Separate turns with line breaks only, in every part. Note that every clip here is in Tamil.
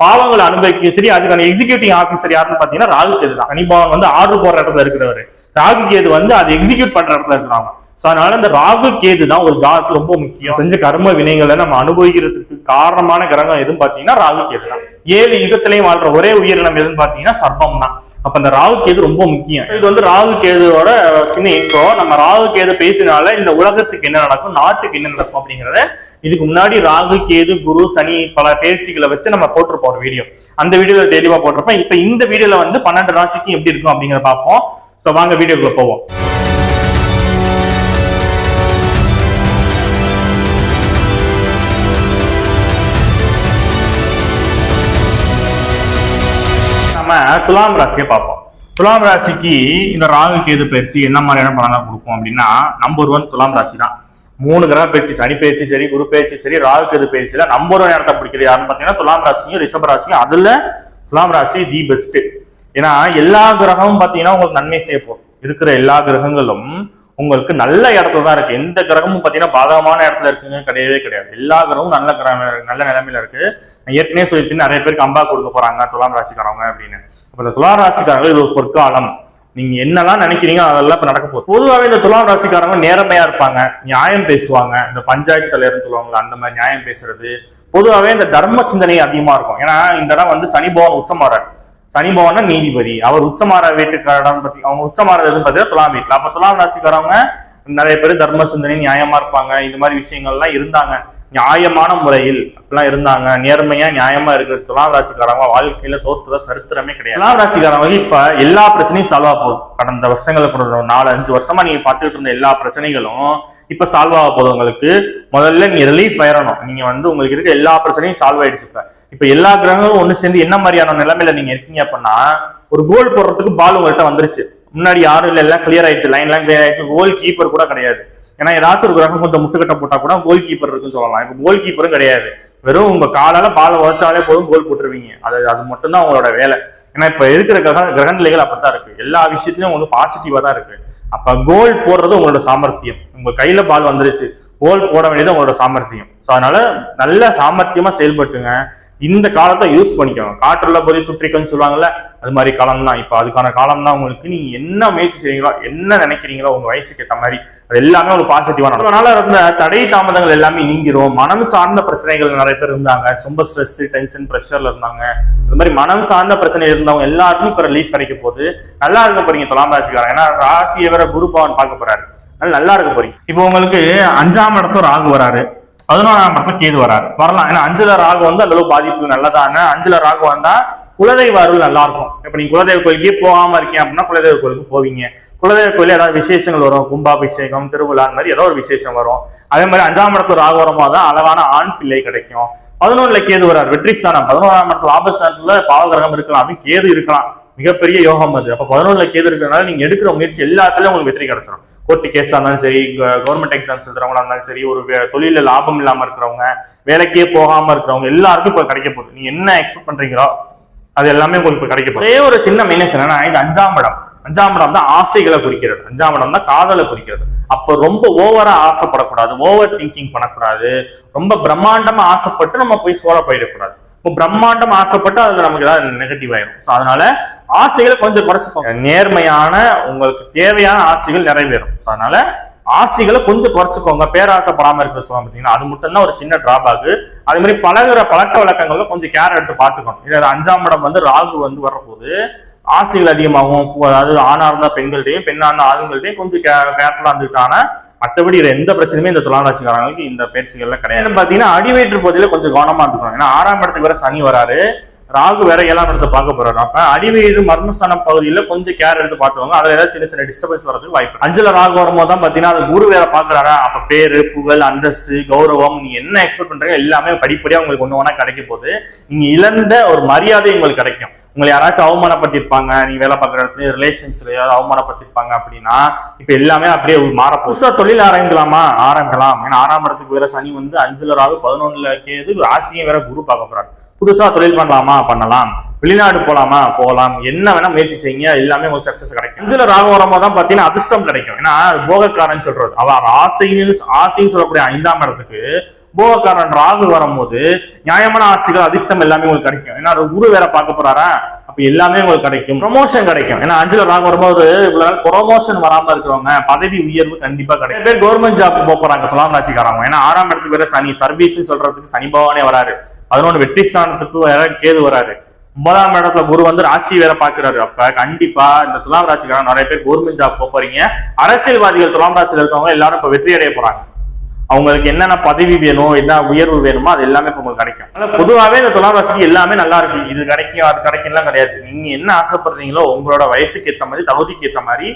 பாவங்களை அனுபவிக்க சரி அதுக்கான எக்ஸிக்யூட்டிவ் ஆஃபீஸர் யாருன்னு பாத்தீங்கன்னா ராகு கேது தான். சனி பகவான் வந்து ஆர்டர் போடுற இடத்துல இருக்கிறவர். ராகு கேது வந்து அதை எக்ஸிக்யூட் பண்ற இடத்துல இருக்கிறாங்க ஸோ அதனால இந்த ராகு கேது தான் ஒரு ஜாதகத்துக்கு ரொம்ப முக்கியம். செஞ்ச கர்ம வினைகளை நம்ம அனுபவிக்கிறதுக்கு காரணமான கிரகம் எதுன்னு பார்த்தீங்கன்னா ராகு கேது தான். ஏழு யுகத்திலையும் வாழ்ற ஒரே உயிரினம் எதுன்னு பார்த்தீங்கன்னா சர்ப்பம் தான். அப்ப இந்த ராகு கேது ரொம்ப முக்கியம். இது வந்து ராகு கேதுவோட சின்ன இன்ட்ரோ நம்ம ராகு கேது பேசினால இந்த உலகத்துக்கு என்ன நடக்கும் நாட்டுக்கு என்ன நடக்கும் அப்படிங்கறத இதுக்கு முன்னாடி ராகு கேது குரு சனி பல பேச்சுகளை வச்சு நம்ம போட்டிருப்போம் ஒரு வீடியோ அந்த வீடியோல தெளிவா போட்டிருப்போம். இப்ப இந்த வீடியோல வந்து பன்னெண்டு ராசிக்கு எப்படி இருக்கும் அப்படிங்கிறத பார்ப்போம். ஸோ வாங்க வீடியோக்குள்ள போவோம். நம்ம துலாம் ராசியை பார்ப்போம். துலாம் ராசிக்கு இந்த ராகு கேது பயிற்சி என்ன மாதிரியான பலன்கள் கொடுக்கும் அப்படின்னா நம்பர் ஒன் துலாம் ராசி தான். மூணு கிரக பயிற்சி சனி பயிற்சி சரி குரு பயிற்சி சரி ராகு கேது பயிற்சியில நம்பர் ஒன் இடத்த பிடிக்கிறது யாருன்னு பார்த்தீங்கன்னா துலாம் ராசியும் ரிஷப ராசியும். அதுல துலாம் ராசி தி பெஸ்ட் ஏன்னா எல்லா கிரகமும் பார்த்தீங்கன்னா உங்களுக்கு நன்மை செய்ய போகும் இருக்கிற எல்லா கிரகங்களும் உங்களுக்கு நல்ல இடத்துல தான் இருக்கு. எந்த கிரகமும் பார்த்தீங்கன்னா பாதகமான இடத்துல இருக்குங்க கிடையவே கிடையாது. எல்லா கிரகமும் நல்ல கிரகம் நல்ல நிலைமையில இருக்கு. நான் ஏற்கனவே சொல்லிட்டு நிறைய பேருக்கு அம்பா கொடுக்க போறாங்க துலாம் ராசிக்காரவங்க அப்படின்னு. அப்ப இந்த துலாம் ராசிக்காரங்க இது ஒரு பொற்காலம். நீங்க என்னெல்லாம் நினைக்கிறீங்க அதெல்லாம் இப்ப நடக்க போகுது. பொதுவாகவே இந்த துலாம் ராசிக்காரங்க நேர்மையா இருப்பாங்க. நியாயம் பேசுவாங்க. இந்த பஞ்சாயத்து தலைவர்னு சொல்லுவாங்கல்ல அந்த மாதிரி நியாயம் பேசுறது. பொதுவாகவே இந்த தர்ம சிந்தனை அதிகமா இருக்கும். ஏன்னா இந்த இடம் வந்து சனி பவன் உச்சமாறார். சனிபவன் நீதிபதி. அவர் உச்சமாற வீட்டுக்காரன் பத்தி அவங்க உச்சமாறது எதுன்னு பார்த்தீங்கன்னா துலாம் வீட்டுல. அப்ப துலாம் ராசிக்காரவங்க நிறைய பேர் தர்ம சிந்தனை நியாயமா இருப்பாங்க. இந்த மாதிரி விஷயங்கள்லாம் இருந்தாங்க. நியாயமான முறையில் அப்படிலாம் இருந்தாங்க. நேர்மையா நியாயமா இருக்கிற துலாம் ராசிக்காரங்க வாழ்க்கையில தோத்துற சரித்திரமே கிடையாது. துலாம் ராசிக்காரங்க இப்ப எல்லா பிரச்சனையும் சால்வ் ஆக போகுது. கடந்த வருஷங்களுக்கு ஒரு நாலு அஞ்சு வருஷமா நீங்க பார்த்துட்டு இருந்த எல்லா பிரச்சனைகளும் இப்ப சால்வ் ஆக போகுது உங்களுக்கு. முதல்ல நீங்க ரிலீஃப் ஆயிடணும் நீங்க வந்து உங்களுக்கு இருக்க எல்லா பிரச்சனையும் சால்வ் ஆயிடுச்சு இப்ப. இப்ப எல்லா கிரகங்களும் ஒண்ணு சேர்ந்து என்ன மாதிரியான நிலைமையில நீங்க இருக்கீங்க அப்படின்னா ஒரு கோல் போடுறதுக்கு பால் உங்கள்கிட்ட வந்துருச்சு. முன்னாடி யாரும் இல்லை எல்லாம் கிளியர் ஆயிடுச்சு. லைன் எல்லாம் கிளியர் ஆயிடுச்சு. கோல் கீப்பர் கூட கிடையாது. ஏன்னா ஏதாச்சும் ஒரு கிரகம் கொஞ்சம் முட்டுக்கட்டை போட்டா கூட கோல் கீப்பர் இருக்குன்னு சொல்லலாம். இப்போ கோல் கீப்பரும் கிடையாது. வெறும் உங்க காலால பால் உழைச்சாலே போதும் கோல் போட்டுருவீங்க. அது அது மட்டும்தான் உங்களோட வேலை. ஏன்னா இப்ப இருக்கிற கிரக கிரக நிலைகள் அப்படித்தான் இருக்கு. எல்லா விஷயத்திலயும் உங்களுக்கு பாசிட்டிவா தான் இருக்கு. அப்ப கோல் போடுறது உங்களோட சாமர்த்தியம். உங்க கையில பால் வந்துருச்சு. கோல் போட வேண்டியது உங்களோட சாமர்த்தியம். ஸோ அதனால நல்ல சாமர்த்தியமா செயல்பட்டுங்க. இந்த காலத்தை யூஸ் பண்ணிக்கோங்க காற்றுல போய் துற்றிக்கன்னு சொல்லுவாங்கல்ல அது மாதிரி காலம் தான் இப்போ அதுக்கான காலம் தான் உங்களுக்கு நீங்க என்ன முயற்சி செய்றீங்களோ என்ன நினைக்கிறீங்களோ உங்க வயசுக்கு ஏற்ற மாதிரி அது எல்லாமே ஒரு பாசிட்டிவான அதனால இருந்த தடை தாமதங்கள் எல்லாமே நீங்கிரும். மனம் சார்ந்த பிரச்சனைகள் நிறைய பேர் இருந்தாங்க. ரொம்ப ஸ்ட்ரெஸ் டென்ஷன் ப்ரெஷர்ல இருந்தாங்க. அது மாதிரி மனம் சார்ந்த பிரச்சனை இருந்தவங்க எல்லாருக்கும் இப்ப ரிலீஃப் கிடைக்க போகுது. நல்லா இருக்க போறீங்க துலாம் ராசிக்காரங்க ஏன்னா ராசியை வேற குரு பவன் பார்க்க போறாரு. அதனால நல்லா இருக்க போறீங்க. இப்போ உங்களுக்கு அஞ்சாம் இடத்துல ராகு வராரு. பதினோராம் இடத்துல கேது வராரு. வரலாம். ஏன்னா அஞ்சுல ராகு வந்து அந்த அளவு பாதிப்பு நல்லதான? அஞ்சுல ராகு வந்தா குலதெய்வ அருள் நல்லா இருக்கும் இப்ப நீங்க குலதெய்வ கோயிலுக்கே போகாம இருக்கீங்க அப்படின்னா குலதெய்வ கோயிலுக்கு போவீங்க. குலதெய்வ கோயில் ஏதாவது விசேஷங்கள் வரும். கும்பாபிஷேகம் திருவிழா அந்த மாதிரி ஏதோ ஒரு விசேஷம் வரும். அதே மாதிரி அஞ்சாம் இடத்துல ராகு வரும்போது தான் அளவான ஆண் பிள்ளை கிடைக்கும். பதினொன்றுல கேது வரார். வெற்றி ஸ்தானம். பதினோராம் இடத்துல ஆபஸ்தானத்துல பாவகிரகம் இருக்கலாம். அது கேது இருக்கலாம். மிகப்பெரிய யோகம் அது. அப்போ பதினொன்றில் கேது இருக்கிறனால நீங்கள் எடுக்கிற முயற்சி எல்லாத்துலையும் உங்களுக்கு வெற்றி கிடைச்சிடும் கோர்ட்டு கேஸாக இருந்தாலும் சரி கவர்மெண்ட் எக்ஸாம்ஸ் எழுதுறவங்களா இருந்தாலும் சரி ஒரு தொழிலில் லாபம் இல்லாமல் இருக்கிறவங்க வேலைக்கே போகாம இருக்கிறவங்க எல்லாருக்கும் இப்போ கிடைக்க போகுது. நீங்க என்ன எக்ஸ்பெக்ட் பண்ணுறீங்களோ அது எல்லாமே உங்களுக்கு இப்போ கிடைக்க போகுது. ஒரே ஒரு சின்ன மைனஸ் என்னன்னா இது அஞ்சாம் இடம். அஞ்சாம் இடம் தான் ஆசைகளை குறிக்கிறது. அஞ்சாம் இடம் தான் காதலை குறிக்கிறது. அப்போ ரொம்ப ஓவரா ஆசைப்படக்கூடாது ஓவர் திங்கிங் பண்ணக்கூடாது ரொம்ப பிரம்மாண்டமா ஆசைப்பட்டு நம்ம போய் சோழ போயிடக்கூடாது. இப்போ பிரம்மாண்டம் ஆசைப்பட்டு அதுல நமக்கு ஏதாவது நெகட்டிவ் ஆயிடும் ஸோ அதனால ஆசைகளை கொஞ்சம் குறைச்சிக்கோங்க. நேர்மையான உங்களுக்கு தேவையான ஆசைகள் நிறைவேறும். ஸோ அதனால ஆசைகளை கொஞ்சம் குறைச்சிக்கோங்க. பேராசைப்படாம இருக்கிற சொல்லுவாங்க பார்த்தீங்கன்னா அது மட்டும் தான் ஒரு சின்ன டிராபேக் அதே மாதிரி பழகுற பழக்க வழக்கங்கள்ல கொஞ்சம் கேர் எடுத்து பார்த்துக்கணும். இது அஞ்சாம் இடம் வந்து ராகு வந்து வரப்போது ஆசைகள் அதிகமாகும். அதாவது ஆணா இருந்தால் பெண்கள்டையும் பெண்ணாக இருந்தால் ஆண்கள்டையும் கொஞ்சம் கேர்ஃபுல்லாக இருந்துட்டானா மற்றபடி எந்த பிரச்சனையுமே இந்த துலாம் ராசிக்காரங்களுக்கு இந்த பயிற்சிகள்லாம் கிடையாது. பார்த்தீங்கன்னா அடிவயிற்று பகுதியில் கொஞ்சம் கவனமாக இருக்கணும். ஏன்னா ஆறாம் இடத்துக்கு வேற சனி வராரு. ராகு வேற ஏழாம் இடத்தை பார்க்க போறாரு. அப்ப அடிவயிறு மர்மஸ்தான பகுதியில் கொஞ்சம் கேர் எடுத்து பார்த்துவாங்க அதுல ஏதாவது சின்ன சின்ன டிஸ்டர்பன்ஸ் வரதுக்கு வாய்ப்பு இருக்கு. ராகு வரும்போது தான் பாத்தீங்கன்னா அது குரு வேற பாக்குறாரா? அப்ப பேரு புகழ் அந்தஸ்து கௌரவம் நீங்க என்ன எக்ஸ்பெக்ட் பண்றீங்க எல்லாமே படிப்படியா உங்களுக்கு ஒண்ணு ஒன்றா கிடைக்க போகுது. நீங்க இழந்த ஒரு மரியாதை உங்களுக்கு கிடைக்கும். உங்களை யாராச்சும் அவமானப்பட்டிருப்பாங்க நீங்க வேலை பார்க்குற இடத்துல ரிலேஷன்ஸ்ல ஏதாவது அவமானப்பட்டிருப்பாங்க அப்படின்னா இப்ப எல்லாமே அப்படியே மாற புதுசா தொழில் ஆரம்பிக்கலாமா? ஆரம்பிக்கலாம். ஏன்னா ஆறாம் இடத்துக்கு வேற சனி வந்து அஞ்சுல ராகு பதினொன்னுல கேது ராசியும் வேற குரு பார்க்க போறாரு. புதுசா தொழில் பண்ணலாமா? பண்ணலாம். வெளிநாடு போலாமா? போகலாம். என்ன வேணா முயற்சி செய்யுங்க. எல்லாமே உங்களுக்கு சக்சஸ் கிடைக்கும். அஞ்சுல ராகு வரும்போது தான் பாத்தீங்கன்னா அதிர்ஷ்டம் கிடைக்கும். ஏன்னா போகக்காரன் சொல்றது. அவர் ஆசைன்னு ஆசைன்னு சொல்லக்கூடிய ஐந்தாம் இடத்துக்கு போகக்காரன் ராகு வரும்போது நியாயமான ஆசைகள் அதிர்ஷ்டம் எல்லாமே உங்களுக்கு கிடைக்கும். ஏன்னா குரு வேற பார்க்க போறாரா? அப்ப எல்லாமே உங்களுக்கு கிடைக்கும். ப்ரொமோஷன் கிடைக்கும். ஏன்னா அஞ்சுல ராகு வரும்போது இவ்வளவு நாள் ப்ரொமோஷன் வராம இருக்கிறவங்க பதவி உயர்வு கண்டிப்பா கிடைக்கும். பேர் கவர்மெண்ட் ஜாப் போக போறாங்க துலாம் ராசிக்காரங்க. ஏன்னா ஆறாம் இடத்துக்கு வேற சனி சர்வீஸ் சொல்றதுக்கு சனி பகவானே வராரு. பதினொன்று வெற்றி ஸ்தானத்துக்கு வேற கேது வராரு. ஒன்பதாம் இடத்துல குரு வந்து ராசி வேற பாக்குறாரு அப்ப கண்டிப்பா இந்த துலாம் ராசிக்காரன் நிறைய பேர் கவர்மெண்ட் ஜாப் போக போறீங்க. அரசியல்வாதிகள் துலாம் ராசியில் இருக்கவங்க எல்லாரும் இப்ப வெற்றி அடைய போறாங்க. அவங்களுக்கு என்னென்ன பதவி வேணும் என்ன உயர்வு வேணுமோ அது எல்லாமே இப்போ உங்களுக்கு கிடைக்கும். ஆனால் பொதுவாகவே இந்த துலாம் ராசிக்கு எல்லாமே நல்லா இருக்கு. இது கிடைக்கும் அது கிடைக்கும்லாம் கிடையாது. நீங்க என்ன ஆசைப்படுறீங்களோ உங்களோட வயசுக்கு ஏற்ற மாதிரி தகுதிக்கு ஏற்ற மாதிரி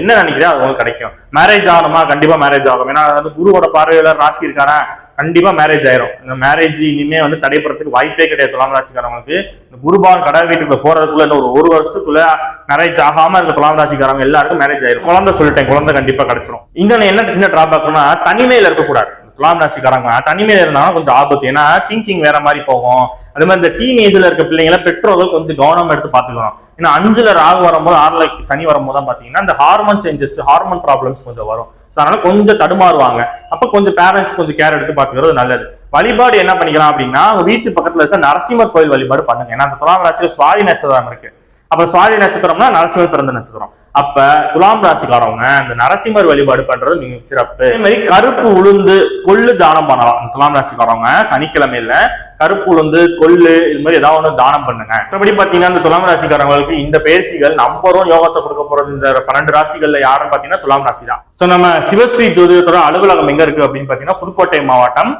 என்ன நினைக்கிறீங்க அது உங்களுக்கு கிடைக்கும். மேரேஜ் ஆகணுமா? கண்டிப்பா மேரேஜ் ஆகும். ஏன்னா அது வந்து குருவோட பார்வையில ராசி இருக்காரா? கண்டிப்பா மேரேஜ் ஆயிரும். இந்த மேரேஜ் இனிமே வந்து தடைபடுறதுக்கு வாய்ப்பே கிடையாது துலாம் ராசிக்காரவங்களுக்கு. இந்த குருபான் கடை வீட்டுக்குள்ள போறதுக்குள்ள இன்னும் ஒரு ஒரு வருஷத்துக்குள்ள மேரேஜ் ஆகாம இருக்க துலாம் ராசிக்காரவங்க எல்லாருக்கும் மேரேஜ் ஆயிரும். குழந்தை சொல்லிட்டேன். குழந்தை கண்டிப்பா கிடைச்சிரும். இன்னொன்னு என்ன சின்ன டிராபேக்னா தனிமையில இருக்கக்கூடாது. துலாம் ராசிக்காரங்க. தனிமையில இருந்தாலும் கொஞ்சம் ஆபத்து. ஏன்னா திங்கிங் வேற மாதிரி போகும். அதே மாதிரி இந்த டீனேஜ்ல இருக்க பிள்ளைங்களை பெற்றோர்கள் கொஞ்சம் கவனம் எடுத்து பாத்துக்கணும் ஏன்னா அஞ்சுல ராகு வரும்போது ஆறுல சனி வரும்போது தான் பாத்தீங்கன்னா இந்த ஹார்மோன் சேஞ்சஸ் ஹார்மோன் ப்ராப்ளம்ஸ் கொஞ்சம் வரும். ஸோ அதனால கொஞ்சம் தடுமாறுவாங்க. அப்ப கொஞ்சம் பேரண்ட்ஸ் கொஞ்சம் கேர் எடுத்து பாத்துக்கிறது நல்லது. வழிபாடு என்ன பண்ணிக்கலாம் அப்படின்னா வீட்டு பக்கத்துல இருக்க நரசிம்மர் கோயில் வழிபாடு பண்ணுங்க. ஏன்னா அந்த துலாம் ராசியில சுவாதி நட்சத்திரம் இருக்கு. அப்ப சுவாதி நட்சத்திரம்னா நரசிம்மர் பிறந்த நட்சத்திரம். அப்ப துலாம் ராசிக்காரவங்க இந்த நரசிம்மர் வழிபாடு பண்றது மிக சிறப்பு. அதே மாதிரி கருப்பு உளுந்து கொள்ளு தானம் பண்ணலாம். துலாம் ராசிக்காரவங்க சனிக்கிழமையில கருப்பு உளுந்து கொள்ளு இது மாதிரி ஏதாவது ஒன்று தானம் பண்ணுங்க. மற்றபடி பாத்தீங்கன்னா இந்த துலாம் ராசிக்காரங்களுக்கு இந்த பயிற்சிகள் நம்பரும் யோகத்தை கொடுக்க போறது இந்த பன்னெண்டு ராசிகள்ல யாரும் பாத்தீங்கன்னா துலாம் ராசி தான் சோ நம்ம சிவஸ்ரீ ஜோதிடத்தோட அலுவலகம் எங்க இருக்கு அப்படின்னு பாத்தீங்கன்னா புதுக்கோட்டை மாவட்டம்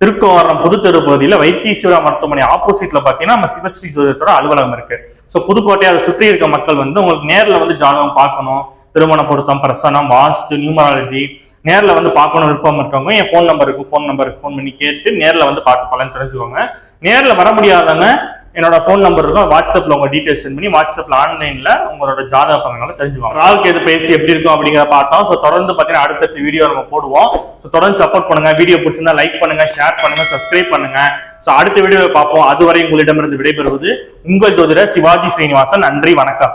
திருக்கோவரம் புதுத்தெரு பகுதியில் வைத்தீஸ்வரா மருத்துவமனை ஆப்போசிட்ல பாத்தீங்கன்னா நம்ம சிவஸ்ரீ ஜோதிடத்தோட அலுவலகம் இருக்கு. ஸோ புதுக்கோட்டை அதை சுற்றி இருக்க மக்கள் வந்து உங்களுக்கு நேரில் வந்து ஜாதகம் பார்க்கணும். திருமண பொருத்தம் பிரசனம் வாஸ்து நியூமராலஜி நேரில் வந்து பார்க்கணும் விருப்பம் இருக்கவங்க என் ஃபோன் நம்பருக்கு ஃபோன் நம்பருக்கு ஃபோன் பண்ணி கேட்டு நேரில் வந்து பார்த்து பலன் தெரிஞ்சுக்கோங்க. நேரில் வர முடியாதவங்க என்னோட ஃபோன் நம்பர் இருக்கும். வாட்ஸ்அப்ல உங்க டீடைல்ஸ் சென்ட் பண்ணி வாட்ஸ்அப்ல ஆன்லைன்ல உங்களோட ஜாதக பலன்களை தெரிஞ்சுவாங்க ராகுக்கு எது பயிற்சி எப்படி இருக்கும் அப்படிங்கிறத பார்த்தோம். ஸோ தொடர்ந்து பார்த்தீங்கன்னா அடுத்தடுத்த வீடியோ நம்ம போடுவோம். ஸோ தொடர்ந்து சப்போர்ட் பண்ணுங்க. வீடியோ பிடிச்சிருந்தா லைக் பண்ணுங்க ஷேர் பண்ணுங்க சப்ஸ்கிரைப் பண்ணுங்க. ஸோ அடுத்த வீடியோவை பார்ப்போம். அதுவரை உங்களிடமிருந்து விடைபெறுவது உங்கள் ஜோதிடர் சிவாஜி ஸ்ரீனிவாசன். நன்றி வணக்கம்.